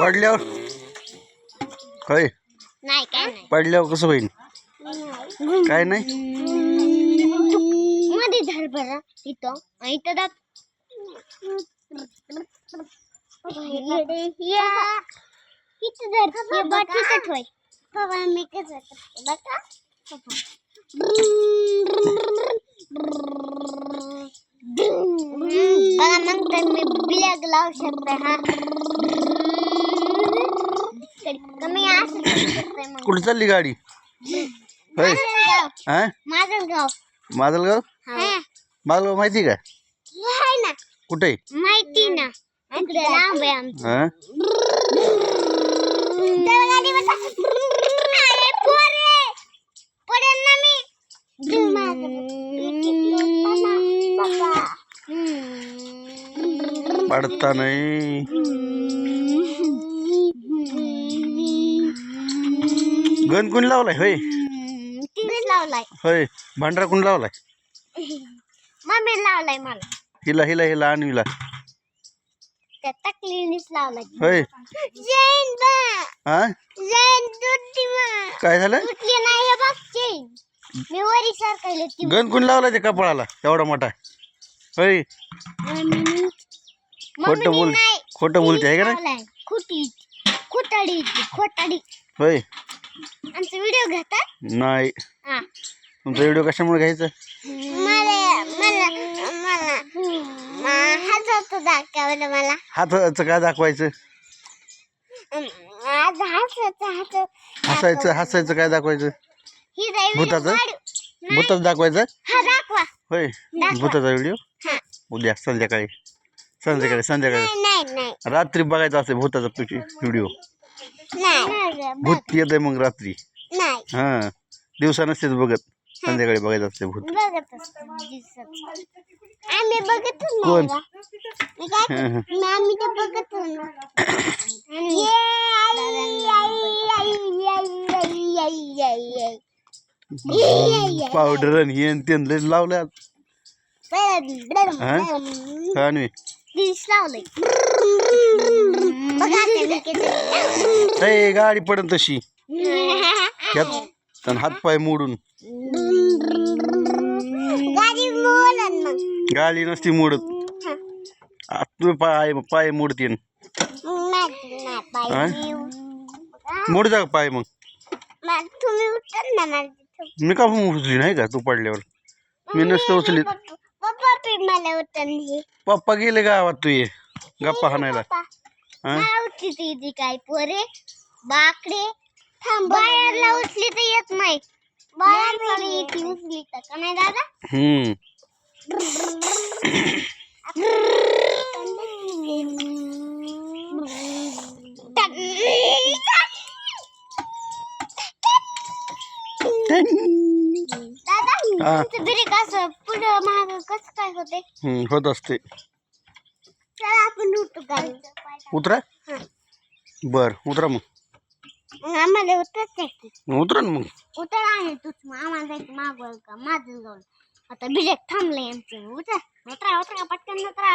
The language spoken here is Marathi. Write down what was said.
पडल्यावर? होय. नाही काय नाही. पडल्यावर कसं होईल? काय नाही? मध्ये धर बरं इथं. इथं दाब. या. इथं धर हे बट इथं ठेव बाबा मी कसं बघा. बघा मग तर मी शकते हा कमी असं शकते मग कुठे चालली गाडी। होय हा माझं गाव माजलगाव हा माजलगाव माहिती का? आहे ना कुठे माहिती ना इकडे लांब आहे आमचं हा गाडी बसा पडता नाही गण कोण लावलाय? होय. लावलाय. होय. भांडरा कोण लावलाय? मम्मी लावलाय मला. हिला हिला हिला आणवीला. त्या तकलीनीच लावलाय. होय. जैन बा हा जैन तुटली मग काय झालं? नाही हे बघ चेन मी वरी सरकले ती. गण कोण लावलाय ते कपाळाला? एवढा मोठा. होय. खोटं बोल खोटं बोलते आहे का नाही? खुटी खुटाडी खोटाडी. होय. आमचा व्हिडिओ घेतात? नाही. तुमचा व्हिडिओ कशामुळे घ्यायचा? मला मला मला हाच होतो दाखवलं मला. हाताचं काय दाखवायचं? हसायचं हसायचं काय दाखवायचं? भूताचं? भूताचं दाखवायचं? दाखवा. होय. भूताचा व्हिडिओ? उद्या संध्याकाळी. संध्याकाळी संध्याकाळी. रात्री बघायचं असते भूताचा व्हिडिओ. भूत येते मग रात्री. हा. दिवसा नसतेच बघत. संध्याकाळी बघायचं असते भूत कोण? पावडर आणि हे लावल्यात. हा? दिस लावलंय बघा ते मी किती- ए गाडी पडन तशी. त्यात आणि हातपाय मोडून. गाडी बोलन मग. गाडी नसती मोडत. आ, तू पाय पाय मोडते. नाही नाही पाहिजे मोड जा पाय मग. मग तुम्ही उचल ना मला तिथं. मी का उचली नाही का? तू पडल्यावर. मी नसतं उचलीत. पप्पा मला उचलली पप्पा गेले गावात तू ये. गप्पा हाणायला. पप्पा. हा? मला उचली ती ती काय पोरे. बाकडे. थांब बाहेरला उचली तर येत नाही. बाहेर येते उचली तर. का नाही दादा? हम्म. दादा हा. बिरे कसं पुढं माग कसं काय होते हम्म, होत असते. चला आपण उठू गाडी उतरा. हा. बर उतरा मग. आम्हाला उतरच आहे उतरा ना मग. उतर आहे तूच मग. आम्हाला जायचं मागवल का माझं जाऊन. आता बिजेक थांबलंय आमचं. उतर. उतरा उतरा पटकन उतरा.